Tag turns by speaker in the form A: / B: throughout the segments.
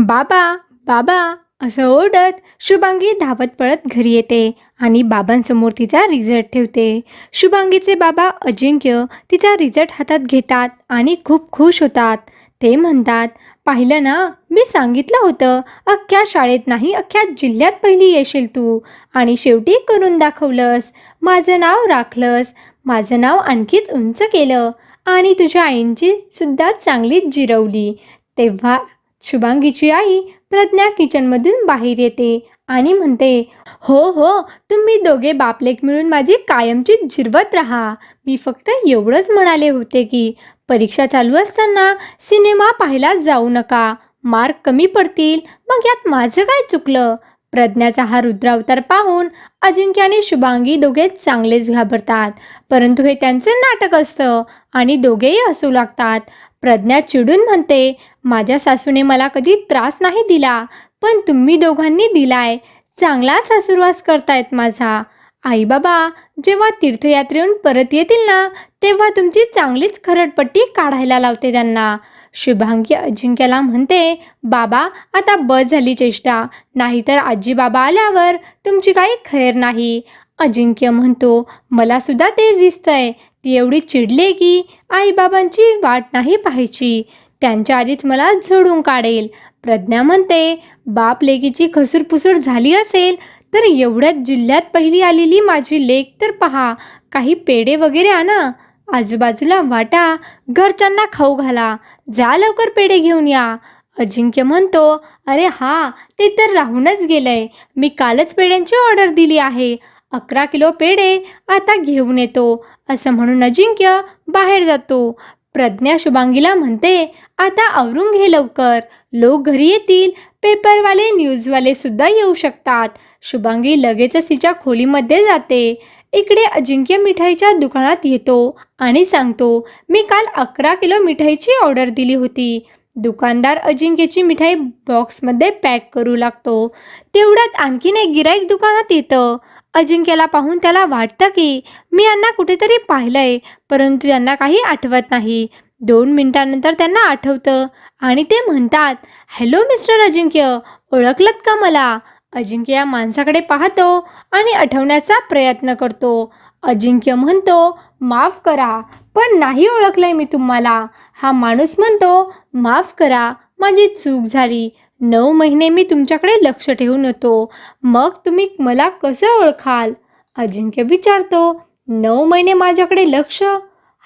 A: बाबा बाबा असं ओरडत शुभांगी धावत पळत घरी येते आणि बाबांसमोर तिचा रिझल्ट ठेवते. शुभांगीचे बाबा अजिंक्य तिचा रिझल्ट हातात घेतात आणि खूप खुश होतात. ते म्हणतात पाहिलं ना मी सांगितलं होतं अख्ख्या शाळेत नाही अख्ख्या जिल्ह्यात पहिली येशील तू. आणि शेवटी करून दाखवलंस. माझं नाव राखलंस. माझं नाव आणखीच उंच केलं. आणि तुझ्या आईंची सुद्धा चांगलीच जिरवली. तेव्हा शुभांगीची आई प्रज्ञा किचनमधून बाहेर येते आणि म्हणते हो हो तुम्ही दोघे बापलेक मिळून माझी कायमची झिरवत राहा. मी फक्त एवढंच म्हणाले होते की परीक्षा चालू असताना सिनेमा पाहायला जाऊ नका. मार्क कमी पडतील. मग यात माझं काय चुकलं? प्रज्ञाचा हा रुद्रावतार पाहून अजिंक्य आणि शुभांगी दोघे चांगलेच घाबरतात. परंतु हे त्यांचे नाटक असतं आणि दोघेही हसू लागतात. प्रज्ञा चिडून म्हणते माझ्या सासूने मला कधी त्रास नाही दिला पण तुम्ही दोघांनी दिलाय. चांगलाच सासूरवास करतायत माझा. आई बाबा जेव्हा तीर्थयात्रेहून परत येतील ना तेव्हा तुमची चांगलीच खरडपट्टी काढायला लावते त्यांना. शुभांगी अजिंक्यला म्हणते बाबा आता बस झाली चेष्टा. नाहीतर आजी बाबा आल्यावर तुमची काही खैर नाही. अजिंक्य म्हणतो मला सुद्धा तेच दिसतंय. ती एवढी चिडले की आईबाबांची वाट नाही पाहायची. त्यांच्या आधीच मला झोडून काढेल. प्रज्ञा म्हणते बाप लेकीची खसूरपुसूर झाली असेल तर एवढ्याच जिल्ह्यात पहिली आलेली माझी लेक तर पहा. काही पेढे वगैरे आणा. आजूबाजूला वाटा घरच्यांना खाऊ घाला जा लवकर पेढे घेऊन या. अजिंक्य म्हणतो अरे हा ते तर राहूनच गेलंय. मी कालच पेढ्यांची ऑर्डर दिली आहे. अकरा किलो पेढे आता घेऊन येतो. असं म्हणून अजिंक्य बाहेर जातो. प्रज्ञा शुभांगीला म्हणते आता आवरून घे लवकर. लोक घरी येतील पेपरवाले न्यूजवाले सुद्धा येऊ शकतात. शुभांगी लगेचच तिच्या खोलीमध्ये जाते. इकडे अजिंक्य मिठाईच्या दुकानात येतो आणि सांगतो मी काल अकरा किलो मिठाईची ऑर्डर दिली होती. दुकानदार अजिंक्यची मिठाई बॉक्समध्ये पॅक करू लागतो. तेवढ्यात आणखीन एक गिराईक दुकानात येतं. अजिंक्यला पाहून त्याला वाटतं की मी यांना कुठेतरी पाहिलंय परंतु त्यांना काही आठवत नाही. दोन मिनिटांनंतर त्यांना आठवतं आणि ते म्हणतात हॅलो मिस्टर अजिंक्य ओळखलत का मला? अजिंक्य या माणसाकडे पाहतो आणि आठवण्याचा प्रयत्न करतो. अजिंक्य म्हणतो माफ करा पण नाही ओळखलंय मी तुम्हाला. हा माणूस म्हणतो माफ करा माझी चूक झाली. नऊ महिने मी तुमच्याकडे लक्ष ठेवून होतो. मग तुम्ही मला कसं ओळखाल? अजिंक्य विचारतो नऊ महिने माझ्याकडे लक्ष?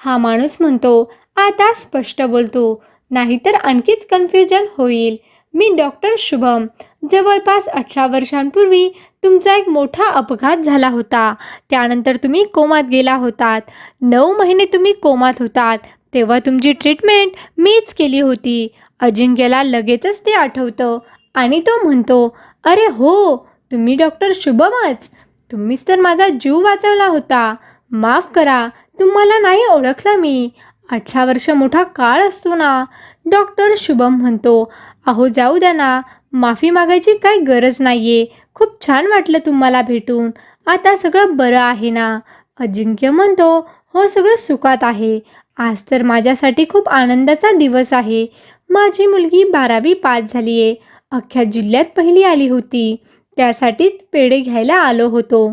A: हा माणूस म्हणतो आता स्पष्ट बोलतो. नाहीतर आणखीच कन्फ्युजन होईल. मी डॉक्टर शुभम. जवळपास अठरा वर्षांपूर्वी तुमचा एक मोठा अपघात झाला होता. त्यानंतर तुम्ही कोमात गेला होतात. नऊ महिने तुम्ही कोमात होतात. तेव्हा तुमची ट्रीटमेंट मीच केली होती. अजिंक्यला लगेचच ते आठवतं आणि तो म्हणतो अरे हो तुम्ही डॉक्टर शुभमच. तुम्हीच तर माझा जीव वाचवला होता. माफ करा तुम्हाला नाही ओळखलं मी. अठरा वर्ष मोठा काळ असतो ना. डॉक्टर शुभम म्हणतो अहो जाऊ द्या ना. माफी मागायची काही गरज नाही आहे खूप छान वाटलं तुम्हाला भेटून. आता सगळं बरं आहे ना? अजिंक्य म्हणतो हो सगळं सुखात आहे. आज तर माझ्यासाठी खूप आनंदाचा दिवस आहे. माझी मुलगी बारावी पास झाली आहे अख्ख्या जिल्ह्यात पहिली आली होती. त्यासाठीच पेढे घ्यायला आलो होतो.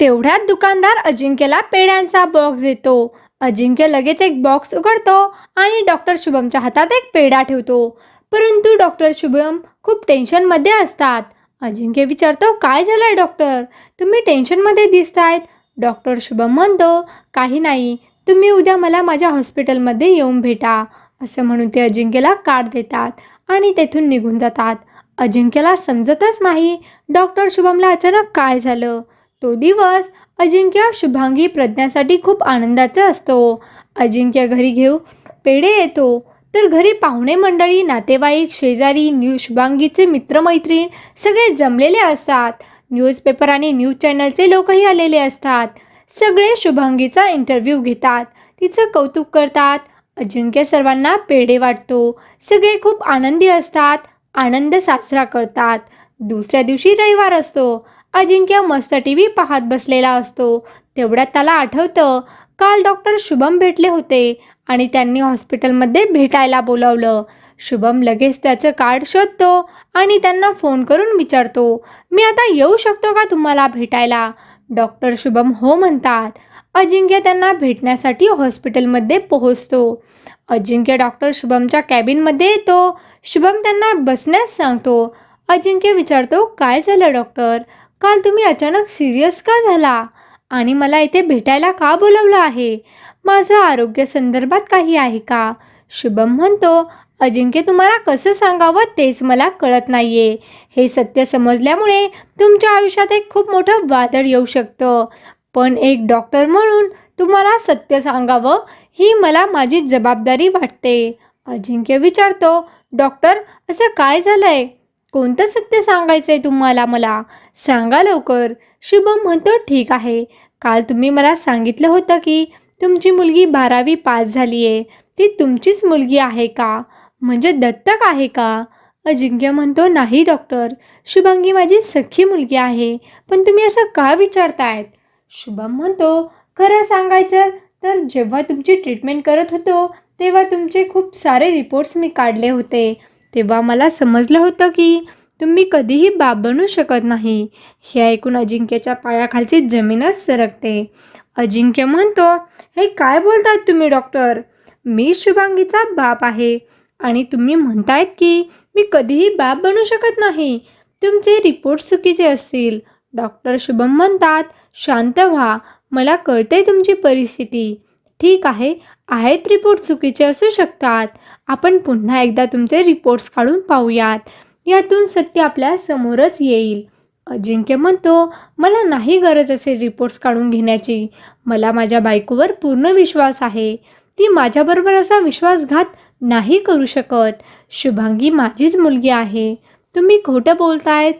A: तेवढ्यात दुकानदार अजिंक्यला पेढ्यांचा बॉक्स देतो. अजिंक्य लगेच एक बॉक्स उघडतो आणि डॉक्टर शुभमच्या हातात एक पेढा ठेवतो. परंतु डॉक्टर शुभम खूप टेन्शनमध्ये असतात. अजिंक्य विचारतो काय झालंय डॉक्टर तुम्ही टेन्शनमध्ये दिसतायत. डॉक्टर शुभम म्हणतो काही नाही. तुम्ही उद्या मला माझ्या हॉस्पिटलमध्ये येऊन भेटा. असं म्हणून ते अजिंक्यला कार्ड देतात आणि तेथून निघून जातात. अजिंक्यला समजतच नाही डॉक्टर शुभमला अचानक काय झालं? तो दिवस अजिंक्य शुभांगी प्रज्ञासाठी खूप आनंदाचा असतो. अजिंक्य घरी घेऊ पेढे येतो. तर घरी पाहुणे मंडळी नातेवाईक शेजारी न्यू शुभांगीचे मित्रमैत्रीण सगळे जमलेले असतात. न्यूजपेपर आणि न्यूज चॅनलचे लोकही आलेले असतात. सगळे शुभांगीचा इंटरव्ह्यू घेतात. तिचं कौतुक करतात. अजिंक्य सर्वांना पेढे वाटतो. सगळे खूप आनंदी असतात. आनंद साजरा करतात. दुसऱ्या दिवशी रविवार असतो. अजिंक्य मस्त टी व्ही पाहत बसलेला असतो. तेवढ्यात त्याला आठवतं काल डॉक्टर शुभम भेटले होते आणि त्यांनी हॉस्पिटलमध्ये भेटायला बोलावलं. शुभम लगेच त्याचं कार्ड शोधतो आणि त्यांना फोन करून विचारतो मी आता येऊ शकतो का तुम्हाला भेटायला? डॉक्टर शुभम हो म्हणतात. अजिंक्य त्यांना भेटण्यासाठी हॉस्पिटलमध्ये पोहोचतो. अजिंक्य डॉक्टर शुभमच्या कॅबिनमध्ये येतो. शुभम त्यांना बसण्यास सांगतो. अजिंक्य विचारतो काय झालं डॉक्टर? काल तुम्ही अचानक सिरियस का झाला? आणि मला इथे भेटायला का बोलवलं आहे? माझं आरोग्य संदर्भात काही आहे का? शुभम म्हणतो अजिंक्य तुम्हाला कसं सांगावं तेच मला कळत नाहीये. हे सत्य समजल्यामुळे तुमच्या आयुष्यात एक खूप मोठं वादळ येऊ शकतं. पण एक डॉक्टर म्हणून तुम्हाला सत्य सांगावं ही मला माझी जबाबदारी वाटते. अजिंक्य विचारतो डॉक्टर असं काय झालंय? कोणतं सत्य सांगायचं आहे तुम्हाला मला? सांगा लवकर. शुभम म्हणतो ठीक आहे. काल तुम्ही मला सांगितलं होतं की तुमची मुलगी बारावी पास झाली आहे ती तुमचीच मुलगी आहे का? म्हणजे दत्तक आहे का? अजिंक्य म्हणतो नाही डॉक्टर. शुभांगी माझी सख्खी मुलगी आहे. पण तुम्ही असं का विचारतायत? शुभम म्हणतो खरं सांगायचं तर जेव्हा तुमची ट्रीटमेंट करत होतो तेव्हा तुमचे खूप सारे रिपोर्ट्स मी काढले होते. तेव्हा मला समजलं होतं की तुम्ही कधीही बाप बनू शकत नाही. हे ऐकून अजिंक्यच्या पायाखालची जमीनच सरकते. अजिंक्य म्हणतो हे काय बोलतात तुम्ही डॉक्टर? मी शुभांगीचा बाप आहे आणि तुम्ही म्हणतायत की मी कधीही बाप बनू शकत नाही. तुमचे रिपोर्ट चुकीचे असतील. डॉक्टर शुभम म्हणतात शांत व्हा. मला कळते तुमची परिस्थिती. ठीक आहे. आहेत रिपोर्ट चुकीचे असू शकतात. आपण पुन्हा एकदा तुमचे रिपोर्ट्स काढून पाहूयात. यातून सत्य आपल्या समोरच येईल. अजिंक्य म्हणतो मला नाही गरज असे रिपोर्ट्स काढून घेण्याची. मला माझ्या बायकोवर पूर्ण विश्वास आहे. ती माझ्याबरोबर असा विश्वासघात नाही करू शकत. शुभांगी माझीच मुलगी आहे. तुम्ही खोटं बोलतायत.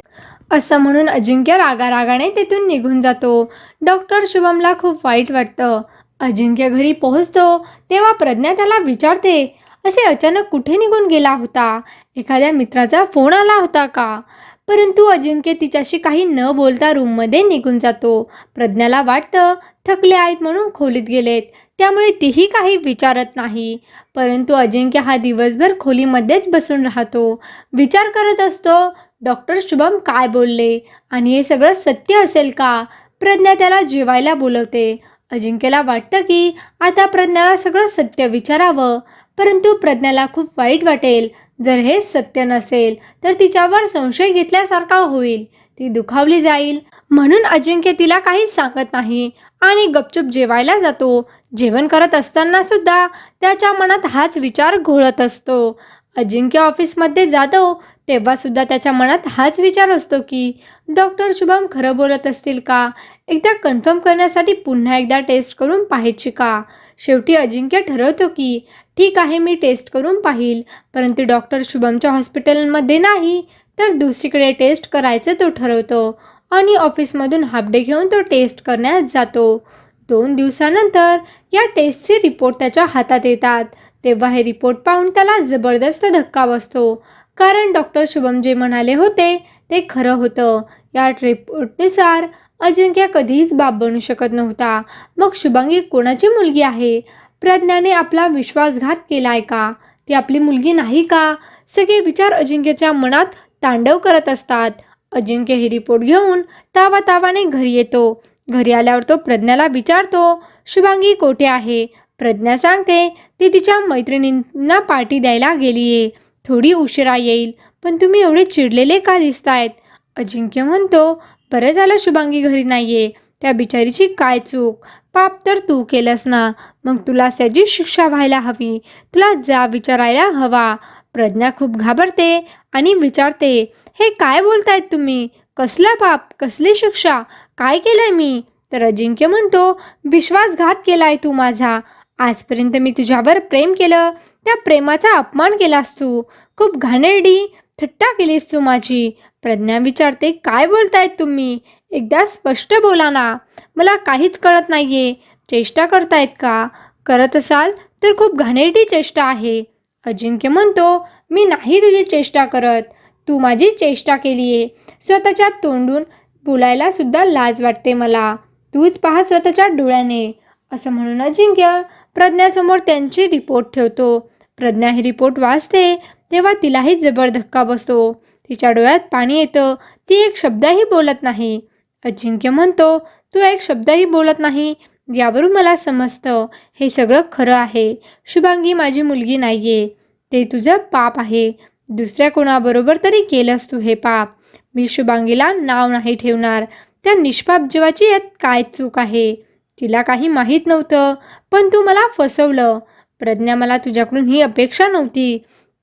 A: असं म्हणून अजिंक्य रागारागाने तेथून निघून जातो. डॉक्टर शुभमला खूप वाईट वाटतं. अजिंक्य घरी पोहोचतो तेव्हा प्रज्ञा त्याला विचारते असे अचानक कुठे निघून गेला होता? एखाद्या मित्राचा फोन आला होता का? परंतु अजिंक्य तिच्याशी काही न बोलता रूममध्ये निघून जातो. प्रज्ञाला वाटतं थकले आहेत म्हणून खोलीत गेलेत त्यामुळे तीही काही विचारत नाही. परंतु अजिंक्य हा दिवसभर खोलीमध्येच बसून राहतो. विचार करत असतो डॉक्टर शुभम काय बोलले? आणि हे सगळं सत्य असेल का? प्रज्ञा त्याला जेवायला बोलवते. अजिंक्यला वाटतं की आता प्रज्ञाला सगळं सत्य विचारावं परंतु प्रज्ञाला खूप वाईट वाटेल. जर हे सत्य नसेल तर तिच्यावर संशय घेतल्यासारखा होईल. ती दुखावली जाईल. म्हणून अजिंक्य तिला काही सांगत नाही आणि गपचूप जेवायला जातो. जेवण करत असताना सुद्धा त्याच्या मनात हाच विचार घोळत असतो. अजिंक्य ऑफिसमध्ये जातो तेव्हासुद्धा त्याच्या मनात हाच विचार असतो की डॉक्टर शुभम खरं बोलत असतील का? एकदा कन्फर्म करण्यासाठी पुन्हा एकदा टेस्ट करून पाहायची का? शेवटी अजिंक्य ठरवतो की ठीक आहे मी टेस्ट करून पाहील परंतु डॉक्टर शुभमच्या हॉस्पिटलमध्ये नाही तर दुसरीकडे टेस्ट करायचं तो ठरवतो आणि ऑफिसमधून हाफ डे घेऊन तो टेस्ट करण्यास जातो. दोन दिवसानंतर या टेस्टचे रिपोर्ट त्याच्या हातात येतात. तेव्हा हे रिपोर्ट पाहून त्याला जबरदस्त धक्का बसतो. कारण डॉक्टर शुभम जे म्हणाले होते ते खरं होतं. या रिपोर्टनुसार अजिंक्य कधीच बाप बनू शकत नव्हता. मग शुभांगी कोणाची मुलगी आहे? प्रज्ञाने आपला विश्वासघात केलाय का? ती आपली मुलगी नाही का? सगळे विचार अजिंक्यच्या मनात तांडव करत असतात. अजिंक्य हे रिपोर्ट घेऊन तावा तावाने घरी येतो. घरी आल्यावर तो प्रज्ञाला विचारतो शुभांगी कोठे आहे? प्रज्ञा सांगते ती तिच्या मैत्रिणींना पार्टी द्यायला गेली आहे थोडी उशिरा येईल पण तुम्ही एवढे चिडलेले का दिसतायत? अजिंक्य म्हणतो बरं झालं शुभांगी घरी नाही आहे त्या बिचारीची काय चूक? पाप तर तू केलंस ना. मग तुला त्याची शिक्षा व्हायला हवी. तुला जा विचारायला हवा. प्रज्ञा खूप घाबरते आणि विचारते हे काय बोलतायत तुम्ही? कसला पाप? कसली शिक्षा? काय केलंय मी? तर अजिंक्य म्हणतो विश्वासघात केलाय तू माझा. आजपर्यंत मी तुझ्यावर प्रेम केलं त्या प्रेमाचा अपमान केलास तू. खूप घाणेरडी थट्टा केलीस तू माझी. प्रज्ञा विचारते काय बोलतायत तुम्ही? एकदा स्पष्ट बोला ना. मला काहीच कळत नाहीये. चेष्टा करतायत का? करत असाल तर खूप घाणेरडी चेष्टा आहे. अजिंक्य म्हणतो मी नाही तुझी चेष्टा करत. तू माझी चेष्टा केली आहे स्वतःच्या तोंडून बोलायला सुद्धा लाज वाटते मला. तूच पहा स्वतःच्या डोळ्याने. असं म्हणून अजिंक्य प्रज्ञासमोर त्यांची रिपोर्ट ठेवतो. प्रज्ञा ही रिपोर्ट वाचते तेव्हा तिलाही जबर धक्का बसतो. तिच्या डोळ्यात पाणी येतं. ती एक शब्दही बोलत नाही. अजिंक्य म्हणतो तू एक शब्दही बोलत नाही. यावरून मला समजतं. हे सगळं खरं आहे. शुभांगी माझी मुलगी नाहीये. ते तुझं पाप आहे. दुसऱ्या कोणाबरोबर तरी केलंस तू हे पाप. मी शुभांगीला नाव नाही ठेवणार. त्या निष्पाप जीवाची यात काय चूक आहे? तिला काही माहीत नव्हतं पण तू मला फसवलं. प्रज्ञा मला तुझ्याकडून ही अपेक्षा नव्हती.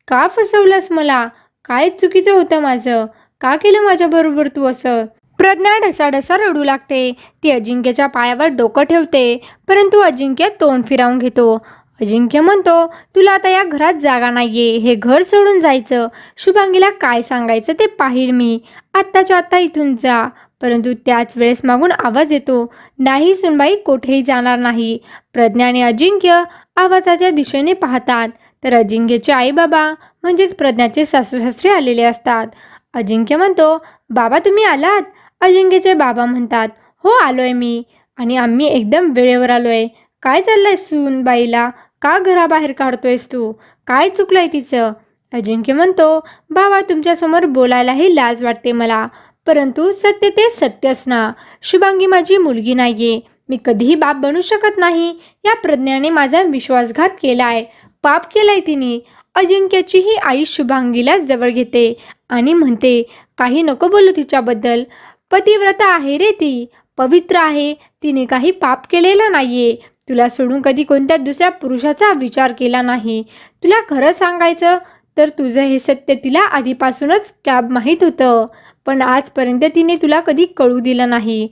A: का फसवलंस मला? काय चुकीचं होतं माझं? का केलं माझ्याबरोबर तू असं? प्रज्ञा ढसाढसा रडू लागते. ती अजिंक्यच्या पायावर डोकं ठेवते परंतु अजिंक्य तोंड फिरावून घेतो. अजिंक्य म्हणतो तुला आता या घरात जागा नाहीये. हे घर सोडून जायचं. शुभांगीला काय सांगायचं ते पाहिल मी. आत्ताच्या आत्ता इथून जा. परंतु त्याच वेळेस मागून आवाज येतो नाही सुनबाई कोठेही जाणार नाही. प्रज्ञा आणि अजिंक्य आवाजाच्या दिशेने पाहतात. तर अजिंक्यचे आई बाबा म्हणजेच प्रज्ञाचे सासूसासरे आलेले असतात. अजिंक्य म्हणतो बाबा तुम्ही आलात? अजिंक्यचे बाबा म्हणतात हो आलोय मी. आणि आम्ही एकदम वेळेवर आलोय. काय चाललंय सून बाईला का घराबाहेर काढतोयस तू? काय चुकलंय तिचं? अजिंक्य म्हणतो बाबा तुमच्यासमोर बोलायलाही लाज वाटते मला परंतु सत्य ते सत्यच ना शुभांगी माझी मुलगी नाहीये. मी कधीही बाप बनू शकत नाही. या प्रज्ञाने माझा विश्वासघात केलाय. पाप केलाय तिने. अजिंक्यची ही आई शुभांगीला जवळ घेते आणि म्हणते काही नको बोलू तिच्याबद्दल. पतिव्रता आहे रे ती. पवित्र आहे. तिने काही पाप केलेलं नाहीये. तुला सोडून कधी कोणत्या दुसऱ्या पुरुषाचा विचार केला नाही. तुला खरं सांगायचं तर तुझं हे सत्य तिला आधीपासूनच कॅब माहीत होतं? पण आजपर्यंत तिने तुला कधी कळू दिलं नाही.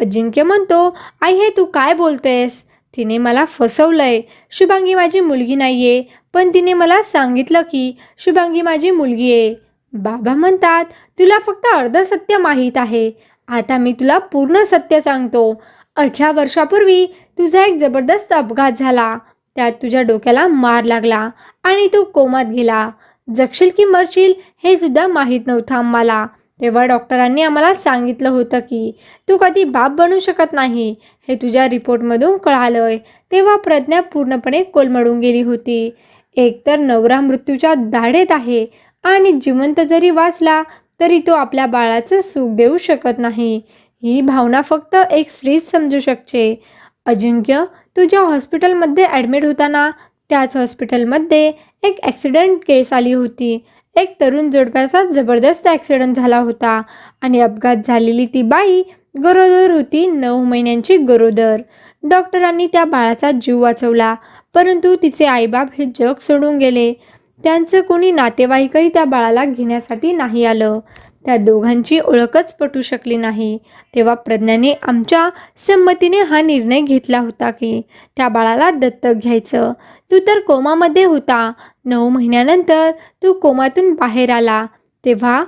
A: अजिंक्य म्हणतो आई हे तू काय बोलतेस? तिने मला फसवलंय. शुभांगी माझी मुलगी नाहीये. पण तिने मला सांगितलं की शुभांगी माझी मुलगी आहे. बाबा म्हणतात तुला फक्त अर्ध सत्य माहीत आहे. आता मी तुला पूर्ण सत्य सांगतो. अठरा वर्षापूर्वी तुझा एक जबरदस्त अपघात झाला. त्यात तुझ्या डोक्याला मार लागला आणि तू कोमात गेला. जगशील की मरशील हे सुद्धा माहीत नव्हतं आम्हाला. तेव्हा डॉक्टरांनी आम्हाला सांगितलं होतं की तू कधी बाप बनू शकत नाही. हे तुझ्या रिपोर्टमधून कळालंय. तेव्हा प्रज्ञा पूर्णपणे कोलमडून गेली होती. एकतर नवरा मृत्यूच्या दाढेत आहे आणि जिवंत जरी वाचला तरी तो आपल्या बाळाचं सुख देऊ शकत नाही. ही भावना फक्त एक स्त्रीच समजू शकते. अजिंक्य तुझ्या हॉस्पिटलमध्ये ॲडमिट होताना त्याच हॉस्पिटलमध्ये एक ॲक्सिडेंट केस आली होती. एक तरुण जोडप्याचा जबरदस्त ॲक्सिडेंट झाला होता आणि अपघात झालेली ती बाई गरोदर होती नऊ महिन्यांची गरोदर. डॉक्टरांनी त्या बाळाचा जीव वाचवला परंतु तिचे आईबाप हे जग सोडून गेले. त्यांचं कोणी नातेवाईकही त्या बाळाला घेण्यासाठी नाही आलं. त्या दोघांची ओळखच पटू शकली नाही. तेव्हा प्रज्ञाने आमच्या संमतीने हा निर्णय घेतला होता की त्या बाळाला दत्तक घ्यायचं. तू तर कोमामध्ये होता. नऊ महिन्यानंतर तू कोमातून बाहेर आला. तेव्हा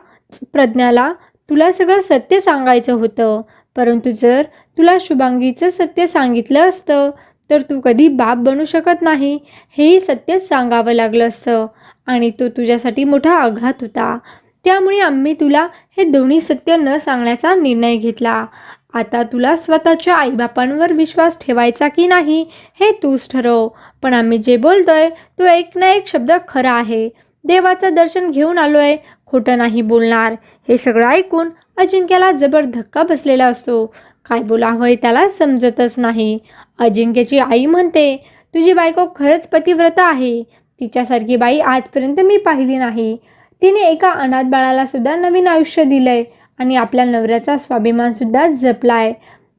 A: प्रज्ञाला तुला सगळं सत्य सांगायचं होतं. परंतु जर तुला शुभांगीचं सत्य सांगितलं असतं तर तू कधी बाप बनू शकत नाही. हेही सत्यच सांगावं लागलं असतं. आणि तो तुझ्यासाठी मोठा आघात होता. त्यामुळे आम्ही तुला हे दोन्ही सत्य न सांगण्याचा निर्णय घेतला. आता तुला स्वतःच्या आईबापांवर विश्वास ठेवायचा की नाही हे तूच ठरव. पण आम्ही जे बोलतोय तो एक ना एक शब्द खरा आहे. देवाचं दर्शन घेऊन आलोय खोटं नाही बोलणार. हे सगळं ऐकून अजिंक्याला जबर धक्का बसलेला असतो. काय बोलावंय त्याला समजतच नाही. अजिंक्यची आई म्हणते तुझी बायको खरंच पतिव्रता आहे. तिच्यासारखी बाई आजपर्यंत मी पाहिली नाही. तिने एका अनाथ बाळाला सुद्धा नवीन आयुष्य दिलंय आणि आपल्या नवऱ्याचा स्वाभिमान सुद्धा जपलाय.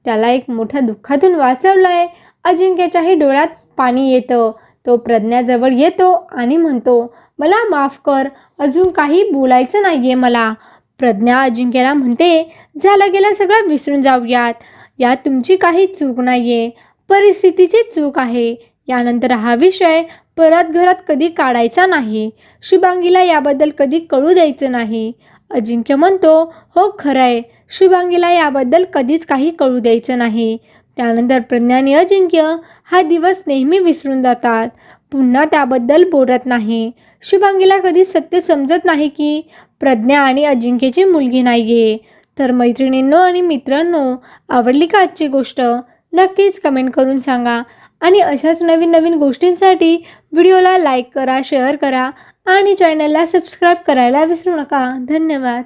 A: त्याला एक मोठ्या दुःखातून वाचवलंय. अजिंक्याच्याही डोळ्यात पाणी येतं. तो प्रज्ञाजवळ येतो आणि म्हणतो मला माफ कर. अजून काही बोलायचं नाहीये मला. प्रज्ञा अजिंक्यला म्हणते झालं गेलं सगळं विसरून जाऊयात. यात तुमची काही चूक नाहीये. परिस्थितीची चूक आहे. यानंतर हा विषय परत घरात कधी काढायचा नाही. शुभांगीला याबद्दल कधी कळू द्यायचं नाही. अजिंक्य म्हणतो हो खरं आहे शुभांगीला याबद्दल कधीच काही कळू द्यायचं नाही. त्यानंतर प्रज्ञानी अजिंक्य हा दिवस नेहमी विसरून जातात. पुन्हा त्याबद्दल बोलत नाही. शुभांगीला कधी सत्य समजत नाही की प्रज्ञा आणि अजिंक्यची मुलगी नाही आहे तर मैत्रिणींनो आणि मित्रांनो आवडली का आजची गोष्ट? नक्कीच कमेंट करून सांगा. आणि अशाच नवीन नवीन गोष्टींसाठी व्हिडिओला लाईक करा शेअर करा आणि चॅनलला सबस्क्राईब करायला विसरू नका. धन्यवाद.